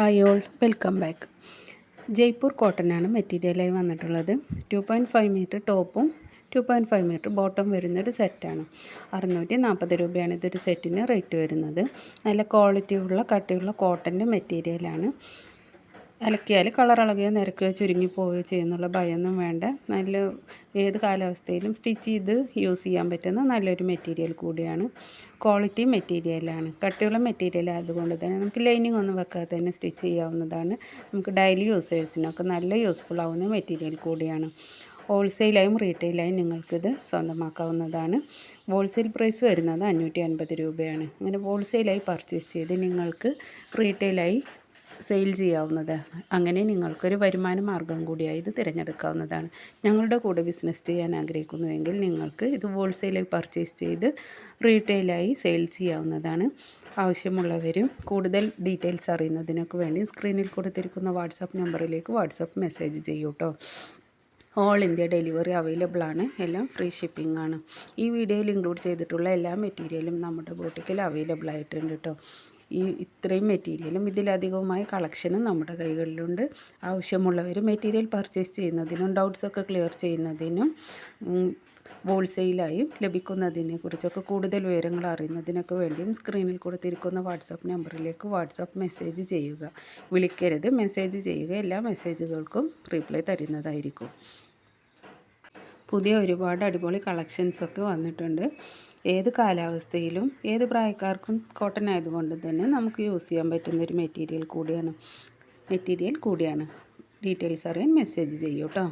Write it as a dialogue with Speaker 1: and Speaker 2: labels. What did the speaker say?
Speaker 1: Hi all welcome back. Jaipur കോട്ടനാണ് മെറ്റീരിയലായി വന്നിട്ടുള്ളത്. Two point five meter ടോപ്പും two point five meter bottom വരുന്നൊരു സെറ്റാണ് അറുന്നൂറ്റി നാൽപ്പത് രൂപയാണ് ഇതൊരു സെറ്റിന് റേറ്റ് വരുന്നത്. നല്ല ക്വാളിറ്റിയുള്ള കട്ടിയുള്ള കോട്ടന്റെ മെറ്റീരിയലാണ്. അലക്കിയാൽ കളർ ഇളകുകയോ നിരക്കുകയോ ചുരുങ്ങി പോവുകയോ ചെയ്യുന്നുള്ള ഭയമൊന്നും വേണ്ട. നല്ല ഏത് കാലാവസ്ഥയിലും സ്റ്റിച്ച് ചെയ്ത് യൂസ് ചെയ്യാൻ പറ്റുന്ന നല്ലൊരു മെറ്റീരിയൽ കൂടിയാണ്. ക്വാളിറ്റി മെറ്റീരിയലാണ് കട്ടിയുള്ള മെറ്റീരിയൽ ആയതുകൊണ്ട് തന്നെ നമുക്ക് ലൈനിങ് ഒന്നും വെക്കാതെ തന്നെ സ്റ്റിച്ച് ചെയ്യാവുന്നതാണ്. നമുക്ക് ഡെയിലി യൂസേഴ്സിനൊക്കെ നല്ല യൂസ്ഫുൾ ആവുന്ന മെറ്റീരിയൽ കൂടിയാണ്. ഹോൾസെയിലായും റീറ്റെയിലായും നിങ്ങൾക്കിത് സ്വന്തമാക്കാവുന്നതാണ്. ഹോൾസെയിൽ പ്രൈസ് വരുന്നത് അഞ്ഞൂറ്റി അൻപത് രൂപയാണ്. അങ്ങനെ ഹോൾസെയിലായി പർച്ചേസ് ചെയ്ത് നിങ്ങൾക്ക് റീറ്റെയിലായി സെയിൽ ചെയ്യാവുന്നതാണ്. അങ്ങനെ നിങ്ങൾക്കൊരു വരുമാന മാർഗം കൂടിയായി ഇത് തിരഞ്ഞെടുക്കാവുന്നതാണ്. ഞങ്ങളുടെ കൂടെ ബിസിനസ് ചെയ്യാൻ ആഗ്രഹിക്കുന്നുവെങ്കിൽ നിങ്ങൾക്ക് ഇത് ഹോൾസെയിലായി പർച്ചേസ് ചെയ്ത് റീറ്റെയിലായി സെയിൽ ചെയ്യാവുന്നതാണ് ആവശ്യമുള്ളവരും കൂടുതൽ ഡീറ്റെയിൽസ് അറിയുന്നതിനൊക്കെ വേണ്ടി സ്ക്രീനിൽ കൊടുത്തിരിക്കുന്ന വാട്സാപ്പ് നമ്പറിലേക്ക് വാട്സാപ്പ് മെസ്സേജ് ചെയ്യൂ കേട്ടോ ഓൾ ഇന്ത്യ ഡെലിവറി അവൈലബിൾ ആണ്. എല്ലാം ഫ്രീ ഷിപ്പിംഗ് ആണ്. ഈ വീഡിയോയിൽ ഇൻക്ലൂഡ് ചെയ്തിട്ടുള്ള എല്ലാ മെറ്റീരിയലും നമ്മുടെ ബോട്ടിക്കിൽ അവൈലബിൾ ആയിട്ടുണ്ട് കേട്ടോ ഈ ഇത്രയും മെറ്റീരിയലും ഇതിലധികവുമായ കളക്ഷനും നമ്മുടെ കൈകളിലുണ്ട്. ആവശ്യമുള്ളവർ മെറ്റീരിയൽ പർച്ചേസ് ചെയ്യുന്നതിനും ഡൗട്ട്സൊക്കെ ക്ലിയർ ചെയ്യുന്നതിനും ഹോൾസെയിലായും ലഭിക്കുന്നതിനെ കുറിച്ചൊക്കെ കൂടുതൽ വിവരങ്ങൾ അറിയുന്നതിനൊക്കെ വേണ്ടിയും സ്ക്രീനിൽ കൊടുത്തിരിക്കുന്ന വാട്സാപ്പ് നമ്പറിലേക്ക് വാട്സാപ്പ് മെസ്സേജ് ചെയ്യുക. വിളിക്കരുത്. മെസ്സേജ് ചെയ്യുക. എല്ലാ മെസ്സേജുകൾക്കും റിപ്ലൈ തരുന്നതായിരിക്കും. പുതിയ ഒരുപാട് അടിപൊളി കളക്ഷൻസൊക്കെ വന്നിട്ടുണ്ട്. ഏത് കാലാവസ്ഥയിലും ഏത് പ്രായക്കാർക്കും കോട്ടൺ ആയതുകൊണ്ട് തന്നെ നമുക്ക് യൂസ് ചെയ്യാൻ പറ്റുന്ന ഒരു മെറ്റീരിയൽ കൂടിയാണ്. മെറ്റീരിയൽ കൂടിയാണ്. ഡീറ്റെയിൽസ് അറിയാൻ മെസ്സേജ് ചെയ്യൂ കേട്ടോ